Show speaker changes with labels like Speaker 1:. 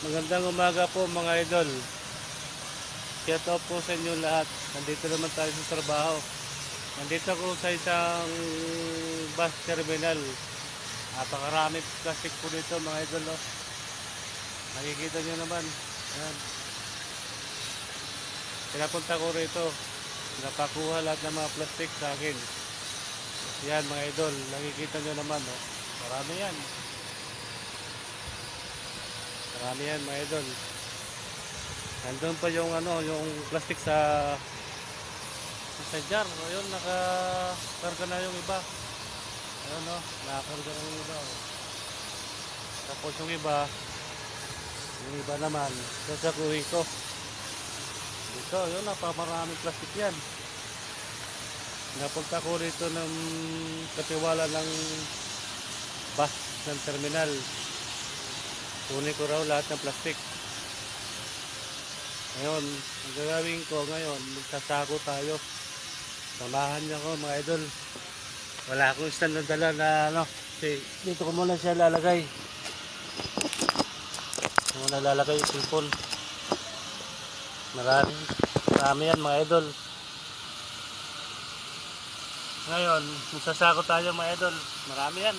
Speaker 1: Magandang umaga po mga idol. Shout out po sa inyo lahat. Nandito naman tayo sa trabaho. Nandito ako sa isang bus terminal. Napakarami plastic po dito mga idol. No? Nakikita nyo naman. Ayan. Pinapunta ko rito. Napakuha lahat ng mga plastic sa akin. Yan mga idol. Nakikita nyo naman. No? Marami yan. Marami yan mga idol. Nandun pa yung ano, yung plastic sa sa jar. Ayun, nakakarga na yung iba. Ayun no, nakakarga na yung iba. Oh. Tapos yung iba, yung iba naman, sasakuhin ko. Dito, yun, napamaraming plastic yan. Napunta ko rito ng katiwala ng bus ng terminal. Kunin ko raw lahat ng plastic. Ngayon, ang gagawin ko ngayon, magsasako tayo. Samahan niyo ako mga idol. Wala akong stand na dala na ano. Kasi dito ko muna siya lalagay. Ko muna lalagay yung cellphone. Marami. Marami yan mga idol. Ngayon, magsasako tayo mga idol. Marami yan.